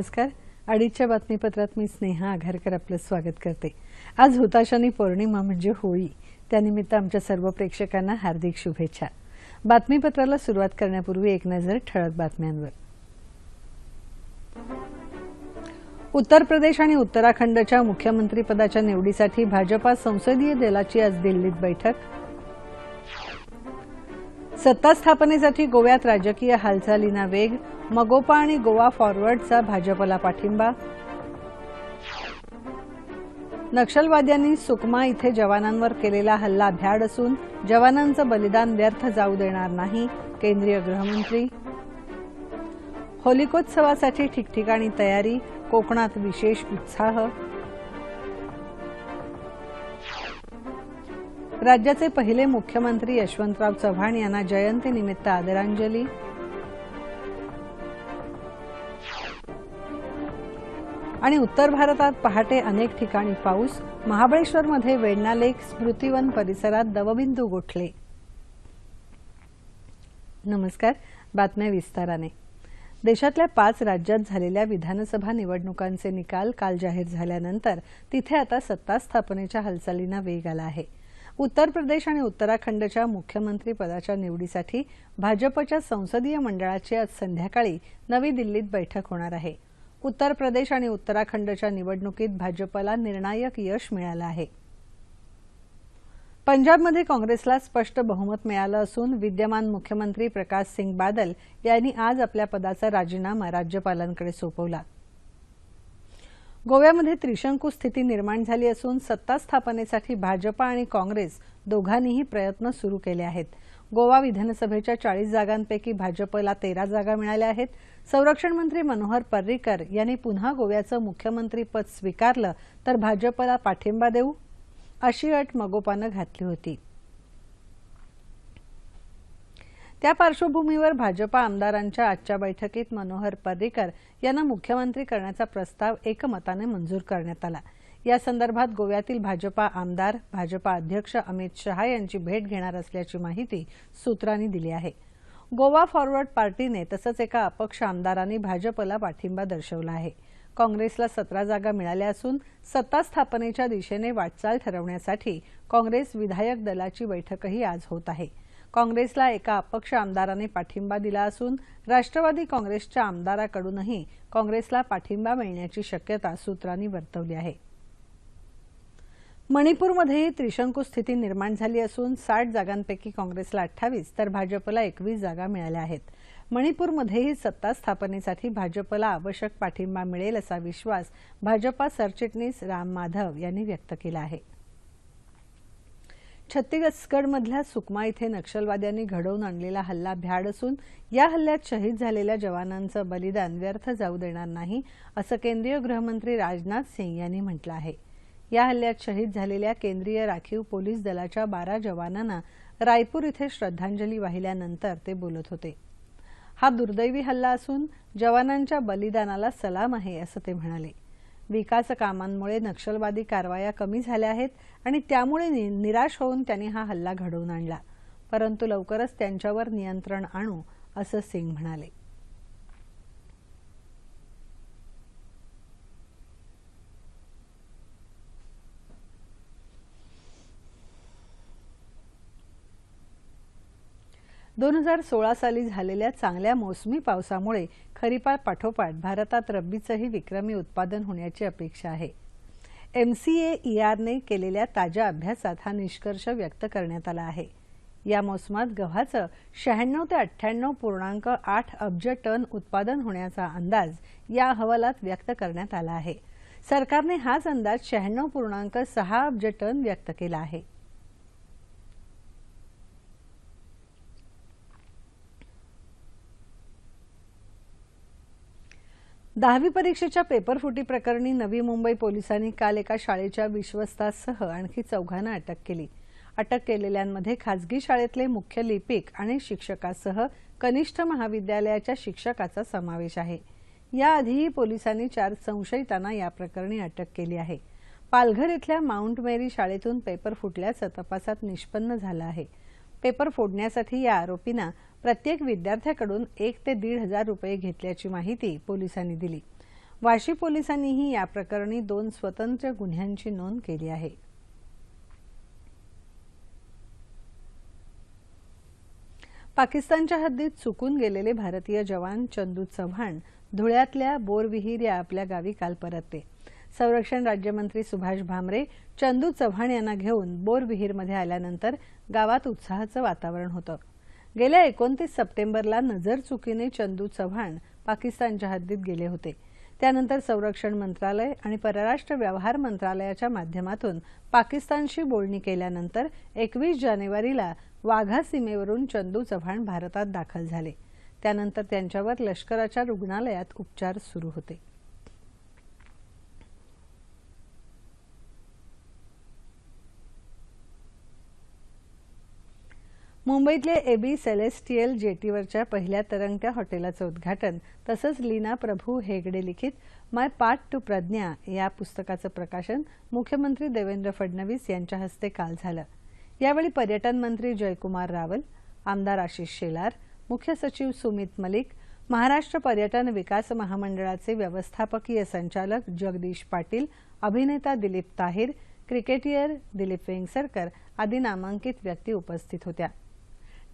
नमस्कार. अडीचच्या बातमीपत्रात मी स्नेहा आघारकर आपलं स्वागत करते. आज हुताशानी पौर्णिमा म्हणजे होळी. त्यानिमित्त आमच्या सर्व प्रेक्षकांना हार्दिक शुभेच्छा. बातमीपत्राला सुरुवात करण्यापूर्वी एक नजर ठळक बातम्यांवर. उत्तर प्रदेश आणि उत्तराखंडच्या मुख्यमंत्रीपदाच्या निवडीसाठी भाजपा संसदीय दलाची आज दिल्लीत बैठक. सत्ता स्थापनेसाठी गोव्यात राजकीय हालचालींना वेग मगोपा आणि गोवा फॉरवर्डचा भाजपला पाठिंबा. नक्षलवाद्यांनी सुकमा इथे जवानांवर केलेला हल्ला भ्याड असून जवानांचं बलिदान व्यर्थ जाऊ देणार नाही केंद्रीय गृहमंत्री. होलिकोत्सवासाठी ठिकठिकाणी तयारी कोकणात विशेष उत्साह. राज्याचे पहिले मुख्यमंत्री यशवंतराव चव्हाण यांना जयंतीनिमित्त आदरांजली. आणि उत्तर भारतात पहाटे अनेक ठिकाणी पाऊस. महाबळेश्वरमध्ये वेण्णा स्मृतिवन परिसरात दवबिंदू गोठले. नमस्कार बातम्या विस्ताराने. देशातल्या पाच राज्यात झालेल्या विधानसभा निवडणुकांचे निकाल काल जाहीर झाल्यानंतर तिथे आता सत्ता स्थापनेच्या हालचालींना वेग आला आहे. उत्तर प्रदेश आणि उत्तराखंडच्या मुख्यमंत्री पदाच्या निवडीसाठी भाजपच्या संसदीय मंडळाची आज संध्याकाळी नवी दिल्लीत बैठक होणार आहे. उत्तर प्रदेश आणि उत्तराखंडच्या निवडणुकीत भाजपला निर्णायक यश मिळालं आहे. पंजाबमध्ये काँग्रेसला स्पष्ट बहुमत मिळालं असून विद्यमान मुख्यमंत्री प्रकाश सिंग बादल यांनी आज आपल्या पदाचा राजीनामा राज्यपालांकडे सोपवला. गोव्यामध्ये त्रिशंकू स्थिती निर्माण झाली असून सत्ता स्थापनेसाठी भाजपा आणि काँग्रेस दोघांनीही प्रयत्न सुरू केले आहेत. गोवा विधानसभेच्या चाळीस जागांपैकी भाजपला तेरा जागा मिळाल्या आहेत. संरक्षण मंत्री मनोहर पर्रीकर यांनी पुन्हा गोव्याचं मुख्यमंत्रीपद स्वीकारलं तर भाजपला पाठिंबा देऊ अशी अट मगोपानं घातली होती. त्या पार्श्वभूमीवर भाजपा आमदारांच्या आजच्या बैठकीत मनोहर पर्रीकर यांना मुख्यमंत्री करण्याचा प्रस्ताव एकमताने मंजूर करण्यात आला. या संदर्भात गोव्यातील भाजपा आमदार भाजपा अध्यक्ष अमित शहा यांची भेट घेणार असल्याची माहिती सूत्रांनी दिली आहे. गोवा फॉरवर्ड पार्टीने तसंच एका अपक्ष आमदारांनी भाजपला पाठिंबा दर्शवला आहे. काँग्रेसला सतरा जागा मिळाल्या असून सत्ता स्थापनेच्या दिशेने वाटचाल ठरवण्यासाठी काँग्रेस विधायक दलाची बैठकही आज होत आहे. काँग्रेसला एका अपक्ष आमदाराने पाठिंबा दिला असून राष्ट्रवादी काँग्रेसच्या आमदाराकडूनही काँग्रेसला पाठिंबा मिळण्याची शक्यता सूत्रांनी वर्तवली आहे. मणिपूरमध्येही त्रिशंकू स्थिती निर्माण झाली असून साठ जागांपैकी काँग्रेसला अठ्ठावीस तर भाजपला एकवीस जागा मिळाल्या आहेत. मणिपूरमध्येही सत्ता स्थापनेसाठी भाजपला आवश्यक पाठिंबा मिळेल असा विश्वास भाजपा सरचिटणीस राम माधव यांनी व्यक्त केला आहे. छत्तीसगडमधल्या सुकमा इथे नक्षलवाद्यांनी घडवून आणलेला हल्ला भ्याड असून या हल्ल्यात शहीद झालेल्या जवानांचं बलिदान व्यर्थ जाऊ देणार नाही असं केंद्रीय गृहमंत्री राजनाथ सिंग यांनी म्हटलं आहे. या हल्ल्यात शहीद झालेल्या केंद्रीय राखीव पोलीस दलाच्या बारा जवानांना रायपूर इथे श्रद्धांजली वाहिल्यानंतर ते बोलत होते. हा दुर्दैवी हल्ला असून जवानांच्या बलिदानाला सलाम आहे असं ते म्हणाले. विकास कामांमुळे नक्षलवादी कारवाया कमी झाल्या आहेत आणि त्यामुळे निराश होऊन त्यांनी हा हल्ला घडवून आणला. परंतु लवकरच त्यांच्यावर नियंत्रण आणू असं सिंग म्हणाले. दोन हजार सोळा साली झालेल्या चांगल्या मोसमी पावसामुळे खरीपा पाठोपाठ भारतात रब्बीचंही विक्रमी उत्पादन होण्याची अपेक्षा आहे. एमसीए ईआरने केलेल्या ताज्या अभ्यासात हा निष्कर्ष व्यक्त करण्यात आला आहे. या मोसमात गव्हाचं शहाण्णव ते अठ्ठ्याण्णव पूर्णांक आठ अब्ज टन उत्पादन होण्याचा अंदाज या अहवालात व्यक्त करण्यात आला आहे. सरकारने हाच अंदाज शहाण्णव पूर्णांक सहा अब्ज टन व्यक्त केला आहे. दहावी परीक्षेच्या पेपरफुटी प्रकरणी नवी मुंबई पोलिसांनी काल एका शाळेच्या विश्वस्तासह आणखी चौघांना अटक केली. अटक केलेल्यांमध्ये खासगी शाळेतले मुख्य लिपिक आणि शिक्षकासह कनिष्ठ महाविद्यालयाच्या शिक्षकाचा समावेश आहे. याआधीही पोलिसांनी चार संशयितांना या प्रकरणी अटक केली आहे. पालघर इथल्या माउंट मेरी शाळेतून पेपर फुटल्याचं तपासात निष्पन्न झालं आहे. पेपर फोडण्यासाठी या आरोपींना प्रत्येक विद्यार्थ्याकडून एक ते दीड हजार रुपये घेतल्याची माहिती पोलिसांनी दिली. वाशी पोलिसांनीही या प्रकरणी दोन स्वतंत्र गुन्ह्यांची नोंद केली आहे. पाकिस्तानच्या हद्दीत चुकून गेलेले भारतीय जवान चंदू चव्हाण धुळ्यातल्या बोरविहीर या आपल्या गावी काल परतले. संरक्षण राज्यमंत्री सुभाष भामरे चंदू चव्हाण यांना घेऊन बोरविहीरमध्ये आल्यानंतर गावात उत्साहाचं वातावरण होतं. गेल्या एकोणतीस सप्टेंबरला नजर चुकीने चंदू चव्हाण पाकिस्तानच्या हद्दीत गेले होते. त्यानंतर संरक्षण मंत्रालय आणि परराष्ट्र व्यवहार मंत्रालयाच्या माध्यमातून पाकिस्तानशी बोलणी केल्यानंतर एकवीस जानेवारीला वाघा सीमेवरून चंदू चव्हाण भारतात दाखल झाले. त्यानंतर त्यांच्यावर लष्कराच्या रुग्णालयात उपचार सुरू होते. मुंबईतले एबी सेलेस्टियल जेटीवरच्या पहिल्या तरंगत्या हॉटेलाचं उद्घाटन तसंच लीना प्रभू हेगडे लिखित माय पार्ट टू प्रज्ञा या पुस्तकाचं प्रकाशन मुख्यमंत्री देवेंद्र फडणवीस यांच्या हस्ते काल झालं. यावेळी पर्यटन मंत्री जयकुमार रावल आमदार आशिष शेलार मुख्य सचिव सुमित मलिक महाराष्ट्र पर्यटन विकास महामंडळाचे व्यवस्थापकीय संचालक जगदीश पाटील अभिनेता दिलीप ताहीर क्रिकेटियर दिलीप वेंगसरकर आदी नामांकित व्यक्ती उपस्थित होत्या.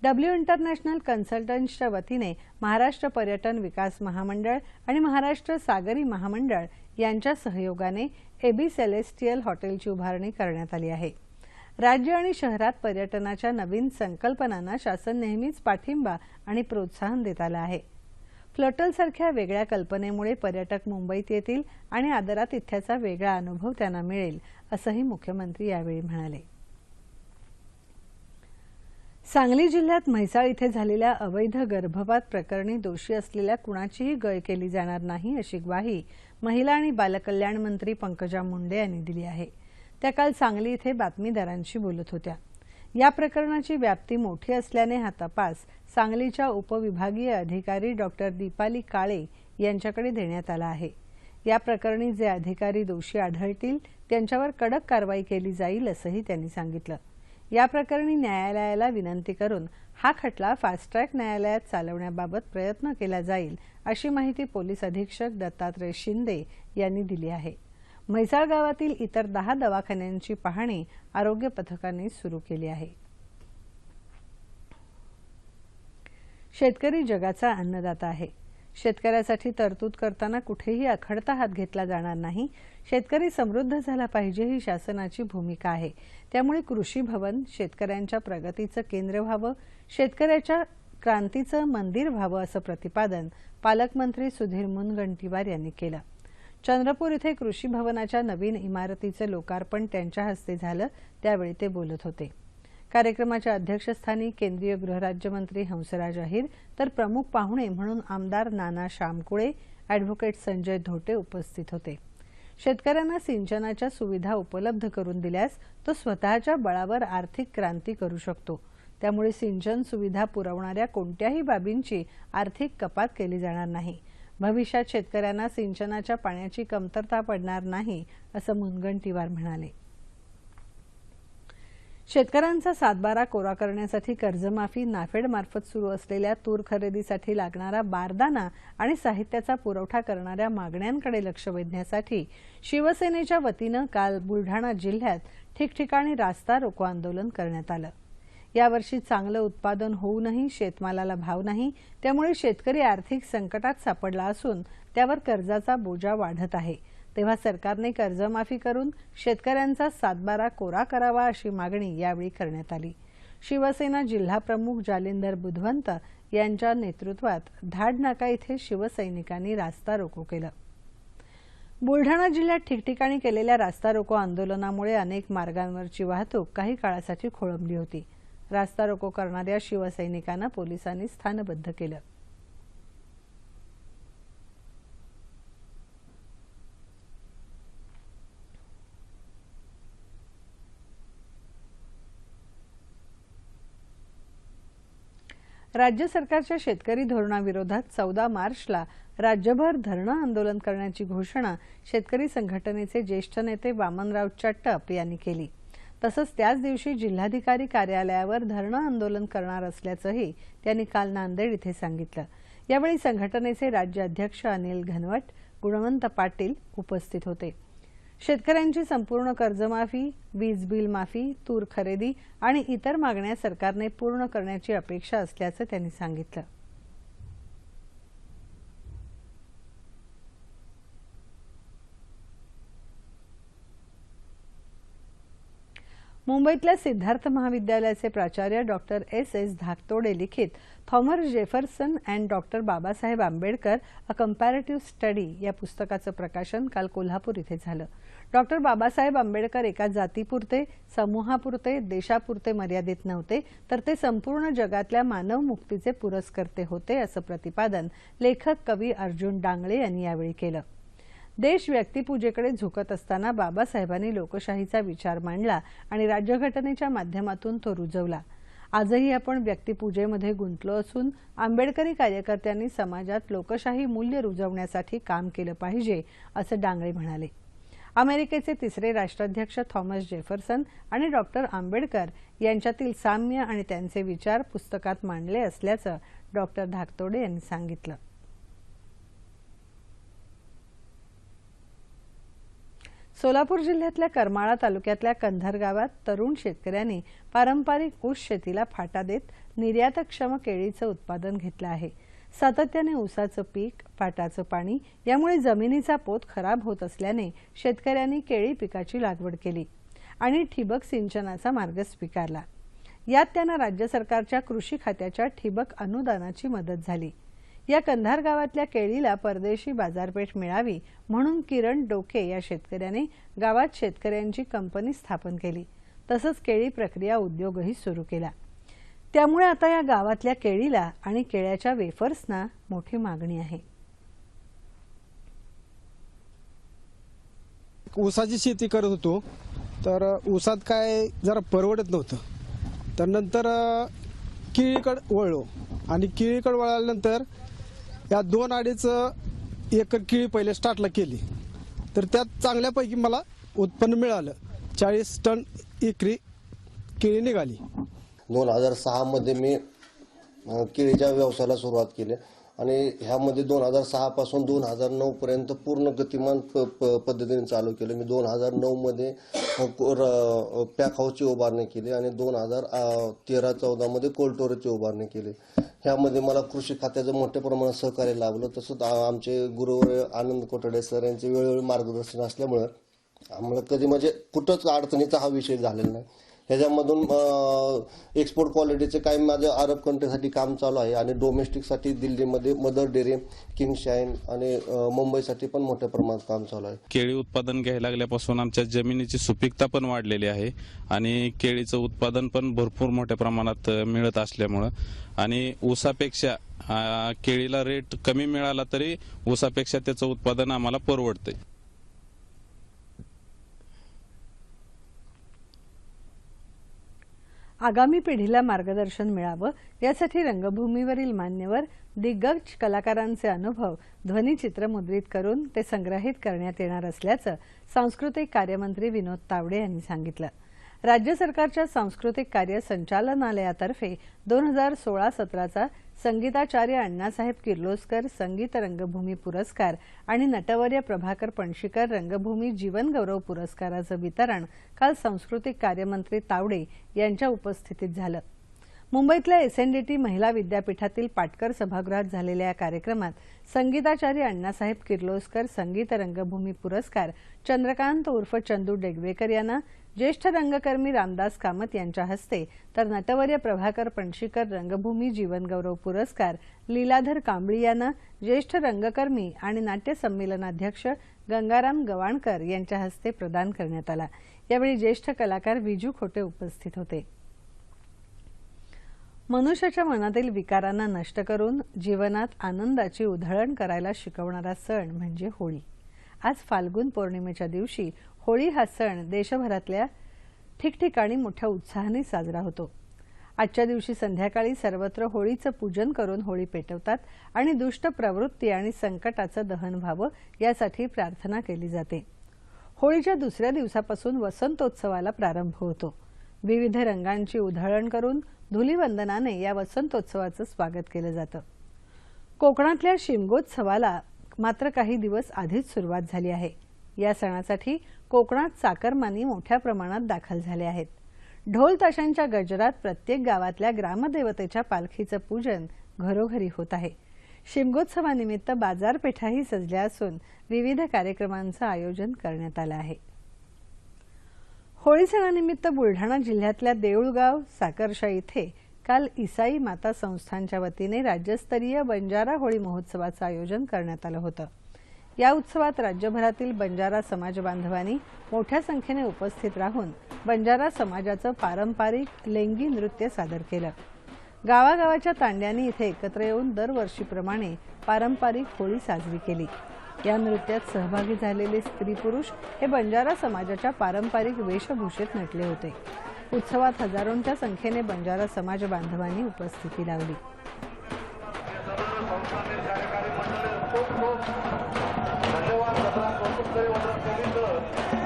डब्ल्यू इंटरनॅशनल कन्सल्टंट्सच्या वतीने महाराष्ट्र पर्यटन विकास महामंडळ आणि महाराष्ट्र सागरी महामंडळ यांच्या सहयोगाने एबी सेलेस्टियल हॉटेलची उभारणी करण्यात आली आहे. राज्य आणि शहरात पर्यटनाच्या नवीन संकल्पनांना शासन नेहमीच पाठिंबा आणि प्रोत्साहन देत आलं आहे. फ्लोटलसारख्या वेगळ्या कल्पनेमुळे पर्यटक मुंबईत येतील आणि आदरातिथ्याचा वेगळा अनुभव त्यांना मिळेल असंही मुख्यमंत्री यावेळी म्हणाले. सांगली जिल्ह्यात म्हैसाळ इथे झालेल्या अवैध गर्भपात प्रकरणी दोषी असलेल्या कुणाचीही गय केली जाणार नाही अशी ग्वाही महिला आणि बालकल्याण मंत्री पंकजा मुंडे यांनी दिली आहे. त्या काल सांगली इथे बातमीदारांशी बोलत होत्या. या प्रकरणाची व्याप्ती मोठी असल्याने हा तपास सांगलीच्या उपविभागीय अधिकारी डॉक्टर दीपाली काळे यांच्याकडे देण्यात आला आहे. या प्रकरणी जे अधिकारी दोषी आढळतील त्यांच्यावर कडक कारवाई केली जाईल असंही त्यांनी सांगितलं. या प्रकरणी न्यायालयाला विनंती करून हा खटला फास्ट ट्रॅक न्यायालयात चालवण्याबाबत प्रयत्न केला जाईल अशी माहिती पोलीस अधीक्षक दत्तात्रय शिंदे यांनी दिली आहे. म्हैसाळ गावातील इतर दहा दवाखान्यांची पाहणी आरोग्य पथकाने सुरू केली आहे. शेतकरी जगाचा अन्नदाता आहे. शेतकऱ्यासाठी तरतूद करताना कुठेही अखडता हात घेतला जाणार नाही. शेतकरी समृद्ध झाला पाहिजे ही शासनाची भूमिका आहे. त्यामुळे कृषी भवन शेतकऱ्यांच्या प्रगतीचं केंद्र व्हावं शेतकऱ्याच्या क्रांतीचं मंदिर व्हावं असं प्रतिपादन पालकमंत्री सुधीर मुनगंटीवार यांनी केलं. चंद्रपूर इथे कृषी भवनाच्या नवीन इमारतीचं लोकार्पण त्यांच्या हस्ते झालं त्यावेळी ते बोलत होते. कार्यक्रमाच्या अध्यक्षस्थानी केंद्रीय गृहराज्यमंत्री हंसराज अहिर तर प्रमुख पाहुणे म्हणून आमदार नाना शामकुळे अॅडव्होकेट संजय धोटे उपस्थित होते. शेतकऱ्यांना सिंचनाच्या सुविधा उपलब्ध करून दिल्यास तो स्वतःच्या बळावर आर्थिक क्रांती करू शकतो. त्यामुळे सिंचन सुविधा पुरवणाऱ्या कोणत्याही बाबींची आर्थिक कपात केली जाणार नाही. भविष्यात शेतकऱ्यांना सिंचनाच्या पाण्याची कमतरता पडणार नाही असं मुनगंटीवार म्हणाले. शेतकऱ्यांचा सातबारा कोरा करण्यासाठी कर्जमाफी नाफेडमार्फत सुरू असलेल्या तूर खरेदीसाठी लागणारा बारदाना आणि साहित्याचा पुरवठा करणाऱ्या मागण्यांकडे लक्ष वेधण्यासाठी शिवसेनेच्या वतीनं काल बुलढाणा जिल्ह्यात ठिकठिकाणी रास्ता रोको आंदोलन करण्यात आलं. यावर्षी चांगलं उत्पादन होऊनही शेतमालाला भाव नाही त्यामुळे शेतकरी आर्थिक संकटात सापडला असून त्यावर कर्जाचा बोजा वाढत आहे. तेव्हा सरकारने कर्जमाफी करून शेतकऱ्यांचा सातबारा कोरा करावा अशी मागणी यावेळी करण्यात आली. शिवसेना जिल्हाप्रमुख जालिंदर बुधवंत यांच्या नेतृत्वात धाडनाका इथे शिवसैनिकांनी रास्ता रोको केलं. बुलढाणा जिल्ह्यात ठिकठिकाणी केलेल्या रास्ता रोको आंदोलनामुळे अनेक मार्गांवरची वाहतूक काही काळासाठी खोळंबली होती. रास्ता रोको करणाऱ्या शिवसैनिकांना पोलिसांनी स्थानबद्ध केलं. राज्य सरकारच्या शेतकरी धोरणाविरोधात चौदा मार्चला राज्यभर धरणं आंदोलन करण्याची घोषणा शेतकरी संघटनेचे ज्येष्ठ नेते वामनराव चट्टप यांनी केली. तसंच त्याच दिवशी जिल्हाधिकारी कार्यालयावर धरणं आंदोलन करणार असल्याचंही त्यांनी काल नांदेड इथे सांगितलं. यावेळी संघटनेचे राज्य अध्यक्ष अनिल घनवट गुणवंत पाटील उपस्थित होते. शेतकऱ्यांची संपूर्ण कर्जमाफी वीज बिल माफी तूर खरेदी आणि इतर मागण्या सरकारने पूर्ण करण्याची अपेक्षा असल्याचं त्यांनी सांगितलं. मुंबईतल्या सिद्धार्थ महाविद्यालयाचे प्राचार्य डॉक्टर एस एस धाकतोडे लिखित Thomas Jefferson and doctor Babasaheb Ambedkar a comparative study या पुस्तकाचं प्रकाशन काल कोल्हापूर इथे झालं. डॉक्टर बाबासाहेब आंबेडकर एका जातीपुरते समूहापुरते देशापुरते मर्यादित नव्हते तर ते संपूर्ण जगातल्या मानवमुक्तीचे पुरस्कर्ते होते असं प्रतिपादन लेखक कवी अर्जुन डांगळे यांनी यावेळी केलं. देश व्यक्तिपूजेकडे झुकत असताना बाबासाहेबांनी लोकशाहीचा विचार मांडला आणि राज्यघटनेच्या माध्यमातून तो रुजवला. आजही आपण व्यक्तिपूजेमध्ये गुंतलो असून आंबेडकरी कार्यकर्त्यांनी समाजात लोकशाही मूल्य रुजवण्यासाठी काम केलं पाहिजे असं डांगळे म्हणाले. अमेरिकेचे तिसरे राष्ट्राध्यक्ष थॉमस जेफरसन आणि डॉक्टर आंबेडकर यांच्यातील साम्य आणि त्यांचे विचार पुस्तकात मांडले असल्याचं डॉक्टर धाकतोडे यांनी सांगितलं. सोलापूर जिल्ह्यातल्या करमाळा तालुक्यातल्या कंधार गावात तरुण शेतकऱ्यांनी पारंपरिक ऊस शेतीला फाटा देत निर्यातक्षम केळीचं उत्पादन घेतलं आहे. सातत्याने ऊसाचं पीक पाटाचं पाणी यामुळे जमिनीचा पोत खराब होत असल्याने शेतकऱ्यांनी केळी पिकाची लागवड केली आणि ठिबक सिंचनाचा मार्ग स्वीकारला. यात त्यांना राज्य सरकारच्या कृषी खात्याच्या ठिबक अनुदानाची मदत झाली. या कंधार गावातल्या केळीला परदेशी बाजारपेठ मिळावी म्हणून किरण डोके या शेतकऱ्याने गावात शेतकऱ्यांची कंपनी स्थापन केली. तसंच केळी प्रक्रिया उद्योगही सुरू केला. त्यामुळे आता या गावातल्या केळीला आणि केळ्याच्या वेफर्सना मोठी मागणी आहे. ऊसाची शेती करत होतो. तर ऊसात काय जरा परवडत नव्हतं. तर नंतर केळीकड वळलो. आणि केळीकड वळल्यानंतर या दोन अडीच एकर केळी पहिले स्टार्टला केली. तर त्यात चांगल्यापैकी मला उत्पन्न मिळालं. चाळीस टन एकरी केळी निघाली. दोन हजार सहामध्ये मी केळीच्या व्यवसायाला सुरुवात केली. आणि ह्यामध्ये दोन हजार सहापासून दोन हजार नऊपर्यंत पूर्ण गतिमान प प- पद्धतीने चालू केलं. मी दोन हजार नऊमध्ये पॅक हाऊसची उभारणी केली आणि दोन हजार तेरा चौदामध्ये कोल्ड स्टोरेजची उभारणी केली. ह्यामध्ये मला कृषी खात्याचं मोठ्या प्रमाणात सहकार्य लाभलं. तसंच आमचे गुरुवर आनंद कोटडे सर यांचे वेळोवेळी मार्गदर्शन असल्यामुळं आम्हाला कधी म्हणजे कुठंच अडचणीचा हा विषय झालेला नाही. ह्याच्यामधून एक्सपोर्ट क्वालिटीचे काही माझं अरब कंट्रीसाठी काम चालू आहे आणि डोमेस्टिकसाठी दिल्लीमध्ये मदर डेअरी किंग शाईन आणि मुंबईसाठी पण मोठ्या प्रमाणात काम चालू आहे. केळी उत्पादन घ्यायला लागल्यापासून आमच्या जमिनीची सुपीकता पण वाढलेली आहे आणि केळीचं उत्पादन पण भरपूर मोठ्या प्रमाणात मिळत असल्यामुळं. आणि ऊसापेक्षा केळीला रेट कमी मिळाला तरी ऊसापेक्षा त्याचं उत्पादन आम्हाला परवडतंय. आगामी पिढीला मार्गदर्शन मिळावं यासाठी रंगभूमीवरील मान्यवर दिग्गज कलाकारांचे अनुभव ध्वनिचित्र मुद्रित करून ते संग्रहित करण्यात येणार असल्याचं सांस्कृतिक कार्यमंत्री विनोद तावडे यांनी सांगितलं. राज्य सरकारच्या सांस्कृतिक कार्य संचालनालयातर्फे दोन हजार सोळा सतराचा संगीताचार्य अण्णासाहेब किर्लोस्कर संगीत रंगभूमी पुरस्कार आणि नटवर्य प्रभाकर पणशीकर रंगभूमी जीवनगौरव पुरस्काराचं वितरण काल सांस्कृतिक कार्यमंत्री तावडे यांच्या उपस्थितीत झालं. मुंबईतल्या एसएनडीटी महिला विद्यापीठातील पाटकर सभागृहात झालेल्या या कार्यक्रमात संगीताचार्य अण्णासाहेब किर्लोस्कर संगीत रंगभूमी पुरस्कार चंद्रकांत उर्फ चंदू डेगवेकर यांना ज्येष्ठ रंगकर्मी रामदास कामत यांच्या हस्ते तर नटवर्य प्रभाकर पणशीकर रंगभूमी जीवनगौरव पुरस्कार लीलाधर कांबळी यांना ज्येष्ठ रंगकर्मी आणि नाट्य संमेलनाध्यक्ष गंगाराम गवाणकर यांच्या हस्ते प्रदान करण्यात आला. यावेळी ज्येष्ठ कलाकार विजू खोटे उपस्थित होते. मनुष्याच्या मनातील विकारांना नष्ट करून जीवनात आनंदाची उधळण करायला शिकवणारा सण म्हणजे होळी. आज फाल्गुन पौर्णिमेच्या दिवशी होळी हा सण देशभरातल्या ठिकठिकाणी मोठ्या उत्साहाने साजरा होतो. आजच्या दिवशी संध्याकाळी सर्वत्र होळीचं पूजन करून होळी पेटवतात आणि दुष्ट प्रवृत्ती आणि संकटाचं दहन व्हावं यासाठी प्रार्थना केली जाते. होळीच्या दुसऱ्या दिवसापासून वसंतोत्सवाला प्रारंभ होतो. विविध रंगांची उधळण करून धुलीवंदनाने या वसंतोत्सवाचं स्वागत केलं जातं. कोकणातल्या शिमगोत्सवाला मात्र काही दिवस आधीच सुरुवात झाली आहे. या सणासाठी कोकणात चाकरमानी मोठ्या प्रमाणात दाखल झाले आहेत. ढोल ताशांच्या गजरात प्रत्येक गावातल्या ग्रामदेवतेच्या पालखीचं पूजन घरोघरी होत आहे. शिमगोत्सवानिमित्त बाजारपेठाही सजल्या असून विविध कार्यक्रमांचं आयोजन करण्यात आलं आहे. होळी सणानिमित्त बुलढाणा जिल्ह्यातल्या देऊळगाव साकरशा इथे काल इसाई माता संस्थानच्या वतीने राज्यस्तरीय बंजारा होळी महोत्सवाचं आयोजन करण्यात आलं होतं. या उत्सवात राज्यभरातील बंजारा समाज बांधवांनी मोठ्या संख्येने उपस्थित राहून बंजारा समाजाचं पारंपरिक लेंगी नृत्य सादर केलं. गावागावाच्या तांड्यांनी इथे एकत्र येऊन दरवर्षीप्रमाणे पारंपरिक होळी साजरी केली. या नृत्यात सहभागी झालेले स्त्री पुरुष हे बंजारा समाजाच्या पारंपरिक वेशभूषेत नटले होते. उत्सवात हजारोंच्या संख्येने बंजारा समाज बांधवांनी उपस्थिती लावली. धन्यवाद.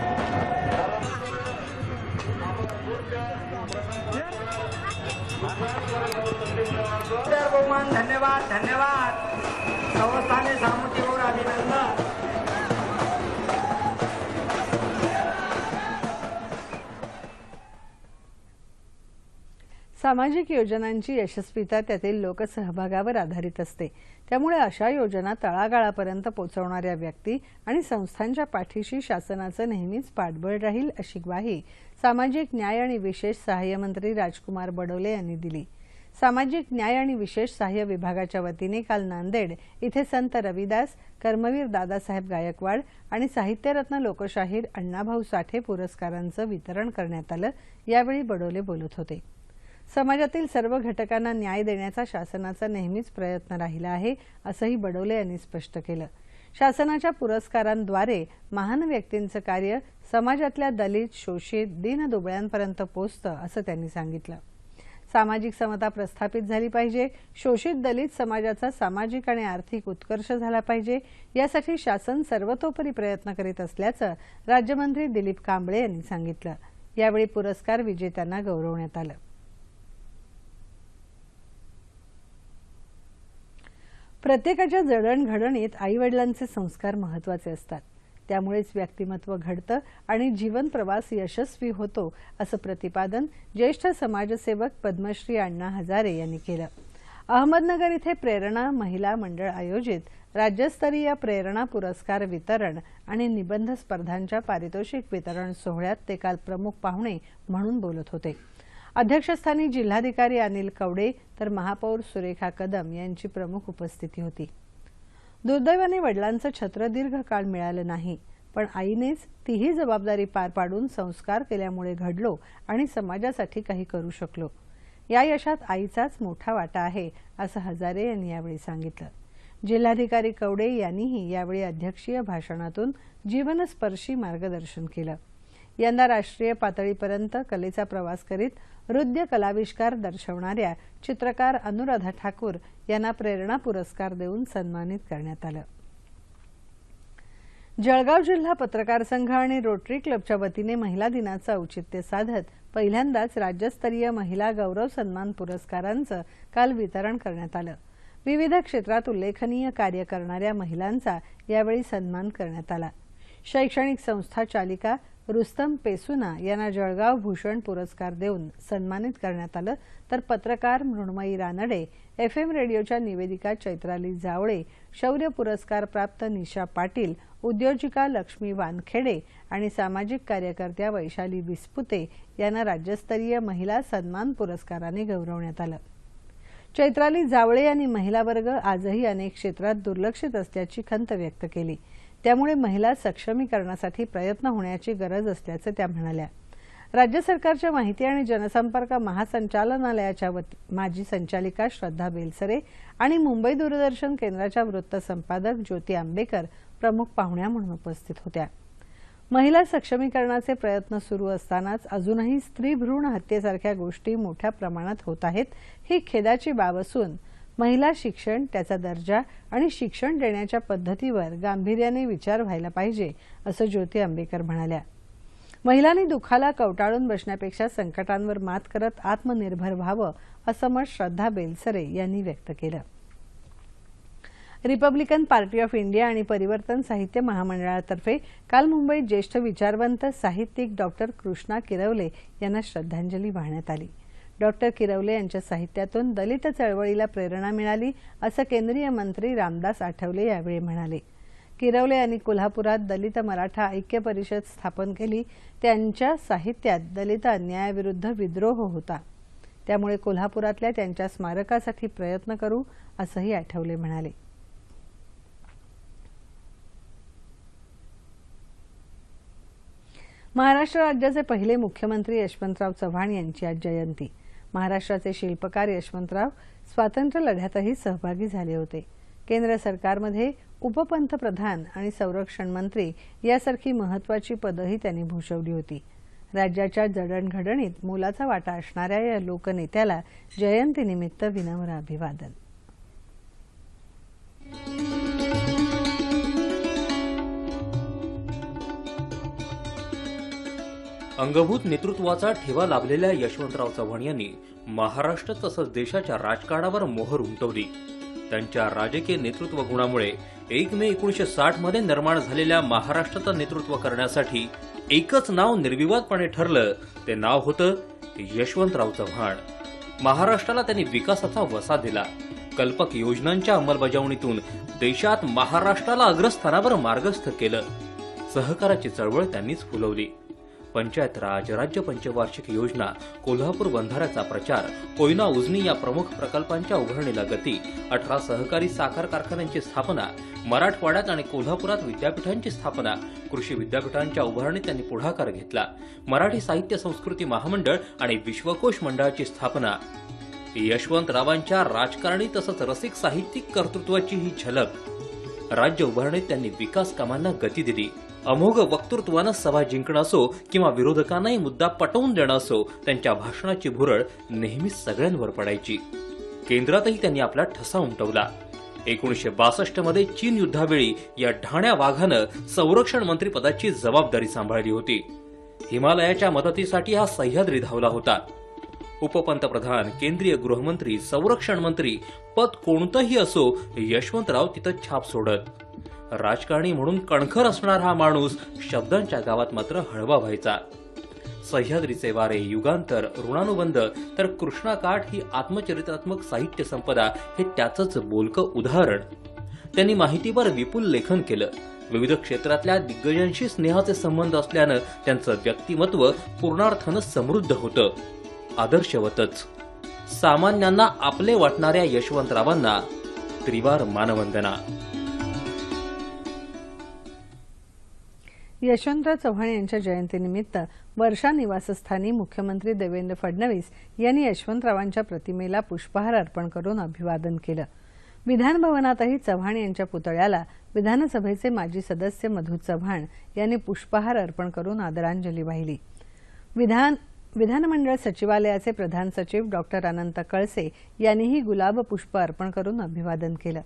बहुमान धन्यवाद धन्यवाद. संस्थाने सामुतीवर अभिनंदन. सामाजिक योजनांची यशस्वीता त्यातील लोकसहभागावर आधारित असते. त्यामुळे अशा योजना तळागाळापर्यंत पोहोचवणाऱ्या व्यक्ती आणि संस्थांच्या पाठीशी शासनाचं नेहमीच पाठबळ राहील अशी ग्वाही सामाजिक न्याय आणि विशेष सहाय्य मंत्री राजकुमार बडोले यांनी दिली. सामाजिक न्याय आणि विशेष सहाय्य विभागाच्या वतीने काल नांदेड इथे संत रविदास कर्मवीर दादासाहेब गायकवाड आणि साहित्यरत्न लोकशाहीर अण्णाभाऊ साठे पुरस्कारांचं वितरण करण्यात आलं यावेळी बडोले बोलत होते. समाजातील सर्व घटकांना न्याय देण्याचा शासनाचा नेहमीच प्रयत्न राहिला आहे असंही बडोले यांनी स्पष्ट केलं. शासनाच्या पुरस्कारांद्वारे महान व्यक्तींचं कार्य समाजातल्या दलित शोषित दीनदुबळ्यांपर्यंत पोचतं असं त्यांनी सांगितलं. सामाजिक समता प्रस्थापित झाली पाहिजे शोषित दलित समाजाचा सामाजिक आणि आर्थिक उत्कर्ष झाला पाहिजे यासाठी शासन सर्वतोपरी प्रयत्न करीत असल्याचं राज्यमंत्री दिलीप कांबळे यांनी सांगितलं. यावेळी पुरस्कार विजेत्यांना गौरवण्यात आलं. प्रत्येकाच्या जडणघडणीत आईवडिलांचे संस्कार महत्त्वाचे असतात. त्यामुळेच व्यक्तिमत्व घडतं आणि जीवन प्रवास यशस्वी होतो असं प्रतिपादन ज्येष्ठ समाजसेवक पद्मश्री अण्णा हजारे यांनी केलं. अहमदनगर इथे प्रेरणा महिला मंडळ आयोजित राज्यस्तरीय प्रेरणा पुरस्कार वितरण आणि निबंध स्पर्धांच्या पारितोषिक वितरण सोहळ्यात ते काल प्रमुख पाहुणे म्हणून बोलत होते. अध्यक्षस्थानी जिल्हाधिकारी अनिल कवडे तर महापौर सुरेखा कदम यांची प्रमुख उपस्थिती होती. दुर्दैवाने वडिलांचं छत्र दीर्घकाळ मिळालं नाही पण आईनेच तीही जबाबदारी पार पाडून संस्कार केल्यामुळे घडलो आणि समाजासाठी काही करू शकलो. या यशात आईचाच मोठा वाटा आहे असं हजारे यांनी यावेळी सांगितलं. जिल्हाधिकारी कवडे यांनीही यावेळी अध्यक्षीय भाषणातून जीवनस्पर्शी मार्गदर्शन केलं. यंदा राष्ट्रीय पातळीपर्यंत कलेचा प्रवास करीत हृदय कलाविष्कार दर्शवणाऱ्या चित्रकार अनुराधा ठाकूर यांना प्रेरणा पुरस्कार देऊन सन्मानित करण्यात आलं. जळगाव जिल्हा पत्रकार संघ आणि रोटरी क्लबच्या वतीने महिला दिनाचं औचित्य साधत पहिल्यांदाच राज्यस्तरीय महिला गौरव सन्मान पुरस्कारांचं काल वितरण करण्यात आलं. विविध क्षेत्रात उल्लेखनीय कार्य करणाऱ्या महिलांचा यावेळी सन्मान करण्यात आला. शैक्षणिक संस्था चालिका रुस्तम पेसुना यांना जळगाव भूषण पुरस्कार देऊन सन्मानित करण्यात आलं. तर पत्रकार मृण्मयी रानडे एफ एम रेडिओच्या निवेदिका चैत्राली जावळे शौर्य पुरस्कार प्राप्त निशा पाटील उद्योजिका लक्ष्मी वानखेडे आणि सामाजिक कार्यकर्त्या वैशाली विस्पुते यांना राज्यस्तरीय महिला सन्मान पुरस्काराने गौरवण्यात आलं. चैत्राली जावळे यांनी महिला वर्ग आजही अनेक क्षेत्रात दुर्लक्षित असल्याची खंत व्यक्त केली. त्यामुळे महिला सक्षमीकरणासाठी प्रयत्न होण्याची गरज असल्याचं त्या म्हणाल्या. राज्य सरकारच्या माहिती आणि जनसंपर्क महासंचालनालयाच्या माजी संचालिका श्रद्धा बेलसरे आणि मुंबई दूरदर्शन केंद्राच्या वृत्त संपादक ज्योती आंबेकर प्रमुख पाहुण्या म्हणून उपस्थित होत्या. महिला सक्षमीकरणाचे प्रयत्न सुरू असतानाच अजूनही स्त्री भ्रूण हत्येसारख्या गोष्टी मोठ्या प्रमाणात होत आहेत ही खेदाची बाब असून महिला शिक्षण त्याचा दर्जा आणि शिक्षण देण्याच्या पद्धतीवर गांभीर्याने विचार व्हायला पाहिजे असं ज्योती आंबेकर म्हणाल्या. महिलांनी दुःखाला कवटाळून बसण्यापेक्षा संकटांवर मात करत आत्मनिर्भर व्हावं असं मत श्रद्धा बेलसरे यांनी व्यक्त केलं. रिपब्लिकन पार्टी ऑफ इंडिया आणि परिवर्तन साहित्य महामंडळातर्फे काल मुंबईत ज्येष्ठ विचारवंत साहित्यिक डॉक्टर कृष्णा किरवले यांना श्रद्धांजली वाहण्यात आली. डॉक्टर किरवले यांच्या साहित्यातून दलित चळवळीला प्रेरणा मिळाली असं केंद्रीय मंत्री रामदास आठवले यावेळी म्हणाले. किरवले यांनी कोल्हापुरात दलित मराठा ऐक्य परिषद स्थापन केली. त्यांच्या साहित्यात दलित अन्यायाविरुद्ध विद्रोह होता. त्यामुळे कोल्हापुरातल्या त्यांच्या स्मारकासाठी प्रयत्न करू असंही आठवले म्हणाले. महाराष्ट्र राज्याचे पहिले मुख्यमंत्री यशवंतराव चव्हाण यांची आज जयंती. महाराष्ट्राचे शिल्पकार यशवंतराव स्वातंत्र्य लढ्यातही सहभागी झाले होते. केंद्र सरकारमध्ये उपपंतप्रधान आणि संरक्षण मंत्री यासारखी महत्वाची पदही त्यांनी भूषवली होती. राज्याच्या जडणघडणीत मोलाचा वाटा असणाऱ्या या लोकनेत्याला जयंतीनिमित्त विनम्र अभिवादन. अंगभूत नेतृत्वाचा ठेवा लाभलेल्या यशवंतराव चव्हाण यांनी महाराष्ट्र तसंच देशाच्या राजकारणावर मोहर उमटवली. त्यांच्या राजकीय नेतृत्व गुणामुळे एक मे एकोणीशे साठमध्ये निर्माण झालेल्या महाराष्ट्राचं नेतृत्व करण्यासाठी एकच नाव निर्विवादपणे ठरलं ते नाव होतं यशवंतराव चव्हाण. महाराष्ट्राला त्यांनी विकासाचा वसा दिला. कल्पक योजनांच्या अंमलबजावणीतून देशात महाराष्ट्राला अग्रस्थानावर मार्गस्थ केलं. सहकाराची चळवळ त्यांनीच फुलवली. पंचायत राज राज्य पंचवार्षिक योजना कोल्हापूर बंधाऱ्याचा प्रचार कोयना उजनी या प्रमुख प्रकल्पांच्या उभारणीला गती अठरा सहकारी साखर कारखान्यांची स्थापना मराठवाड्यात आणि कोल्हापुरात विद्यापीठांची स्थापना कृषी विद्यापीठांच्या उभारणीत त्यांनी पुढाकार घेतला. मराठी साहित्य संस्कृती महामंडळ आणि विश्वकोश मंडळाची स्थापना. यशवंतरावांच्या राजकारणी तसंच रसिक साहित्यिक कर्तृत्वाची ही झलक. राज्य उभारणीत त्यांनी विकास कामांना गती दिली. अमोघ वक्तृत्वानं सभा जिंकणं असो किंवा विरोधकांनाही मुद्दा पटवून देणं असो त्यांच्या भाषणाची भुरळ नेहमीच सगळ्यांवर पडायची. केंद्रातही त्यांनी आपला ठसा उमटवला. एकोणीसशे बासष्टमध्ये चीन युद्धावेळी या ढाण्या वाघानं संरक्षण मंत्री पदाची जबाबदारी सांभाळली होती. हिमालयाच्या मदतीसाठी हा सह्याद्री धावला होता. उपपंतप्रधान केंद्रीय गृहमंत्री संरक्षण मंत्री पद कोणतंही असो यशवंतराव तिथं छाप सोडत. राजकारणी म्हणून कणखर असणारा हा माणूस शब्दांच्या गावात मात्र हळवा व्हायचा. सह्याद्रीचे वारे युगांतर ऋणानुबंध तर कृष्णाकाठ ही आत्मचरित्रात्मक साहित्य संपदा हे त्याचंच बोलकं उदाहरण. त्यांनी माहितीवर विपुल लेखन केलं. विविध क्षेत्रातल्या दिग्गजांशी स्नेहाचे संबंध असल्यानं त्यांचं व्यक्तिमत्व पूर्णार्थानं समृद्ध होतं. आदर्शवतच. सामान्यांना आपले वाटणाऱ्या यशवंतरावांना त्रिवार मानवंदना. यशवंतराव चव्हाण यांच्या जयंतीनिमित्त वर्षा निवासस्थानी मुख्यमंत्री देवेंद्र फडणवीस यांनी यशवंतरावांच्या प्रतिमेला पुष्पहार अर्पण करून अभिवादन केलं. विधानभवनातही चव्हाण यांच्या पुतळ्याला विधानसभेचे माजी सदस्य मधू चव्हाण यांनी पुष्पहार अर्पण करून आदरांजली वाहिली. विधान विधानमंडळ सचिवालयाचे प्रधान सचिव डॉक्टर अनंत कळसे यांनीही गुलाब पुष्प अर्पण करून अभिवादन केलं.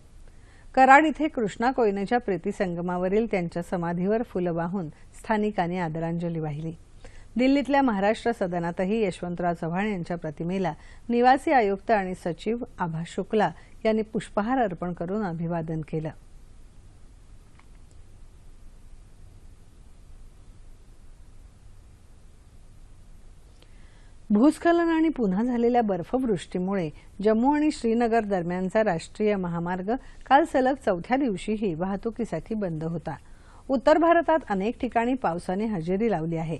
कराड इथे कृष्णा कोयनेच्या प्रीतीसंगमावरील त्यांच्या समाधीवर फुलं वाहून स्थानिकांनी आदरांजली वाहिली. दिल्लीतल्या महाराष्ट्र सदनातही यशवंतराव चव्हाण यांच्या प्रतिमेला निवासी आयुक्त आणि सचिव आभा शुक्ला यांनी पुष्पहार अर्पण करून अभिवादन केलं. भूस्खलन आणि पुन्हा झालेल्या बर्फवृष्टीमुळे जम्मू आणि श्रीनगर दरम्यानचा राष्ट्रीय महामार्ग काल सलग चौथ्या दिवशीही वाहतुकीसाठी बंद होता. उत्तर भारतात अनेक ठिकाणी पावसाने हजेरी लावली आहे.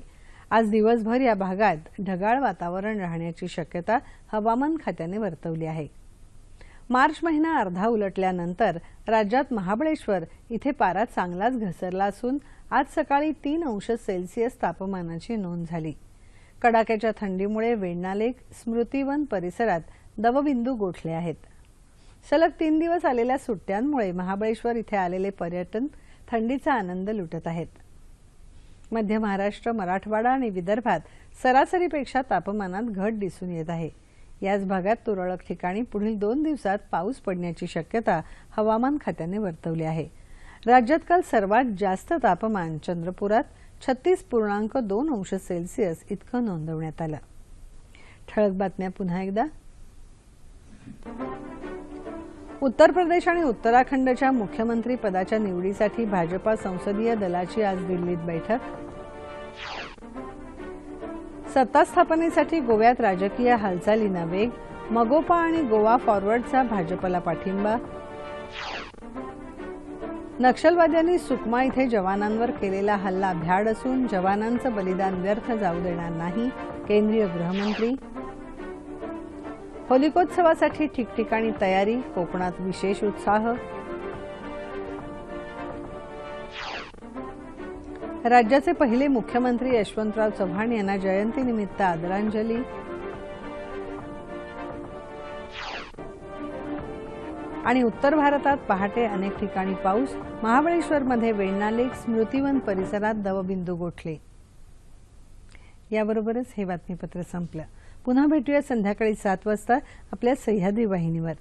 आज दिवसभर या भागात ढगाळ वातावरण राहण्याची शक्यता हवामान खात्याने वर्तवली आहे. मार्च महिना अर्धा उलटल्यानंतर राज्यात महाबळेश्वर इथे पारा चांगलाच घसरला असून आज सकाळी तीन अंश सेल्सिअस तापमानाची नोंद झाली. कडाक्याच्या थंडीमुळे वेण्णालेक स्मृतिवन परिसरात दवबिंदू गोठले आहेत. सलग तीन दिवस आलेल्या सुट्ट्यांमुळे महाबळेश्वर इथे आलेले पर्यटन थंडीचा आनंद लुटत आहेत. मध्य महाराष्ट्र मराठवाडा आणि विदर्भात सरासरीपेक्षा तापमानात घट दिसून येत आहे. याच भागात तुरळक ठिकाणी पुढील दोन दिवसात पाऊस पडण्याची शक्यता हवामान खात्याने वर्तवली आहे. राज्यात काल सर्वात जास्त तापमान चंद्रपुरात छत्तीस पूर्णांक दोन अंश सेल्सिअस इतकं नोंदवण्यात आलं. ठळक बातम्या पुन्हा एकदा. उत्तर प्रदेश आणि उत्तराखंडच्या मुख्यमंत्री पदाच्या निवडीसाठी भाजपा संसदीय दलाची आज दिल्लीत बैठक. सत्ता स्थापनेसाठी गोव्यात राजकीय हालचालींना वेग मगोपा आणि गोवा फॉरवर्डचा भाजपला पाठिंबा नक्षलवाद्यांनी सुकमा इथे जवानांवर केलेला हल्ला भ्याड असून जवानांचं बलिदान व्यर्थ जाऊ देणार नाही केंद्रीय गृहमंत्री. होलिकोत्सवासाठी ठिकठिकाणी तयारी कोकणात विशेष उत्साह. राज्याचे पहिले मुख्यमंत्री यशवंतराव चव्हाण यांना जयंतीनिमित्त आदरांजली. आणि उत्तर भारतात पहाटे अनेक ठिकाणी पाऊस. महाबळेश्वरमध्ये वेण्णा लेक स्मृतिवन परिसरात दवबिंदू गोठले. याबरोबरच हे बातमीपत्र संपलं. पुन्हा भेटूया संध्याकाळी सात वाजता आपल्या सह्याद्री वाहिनीवर.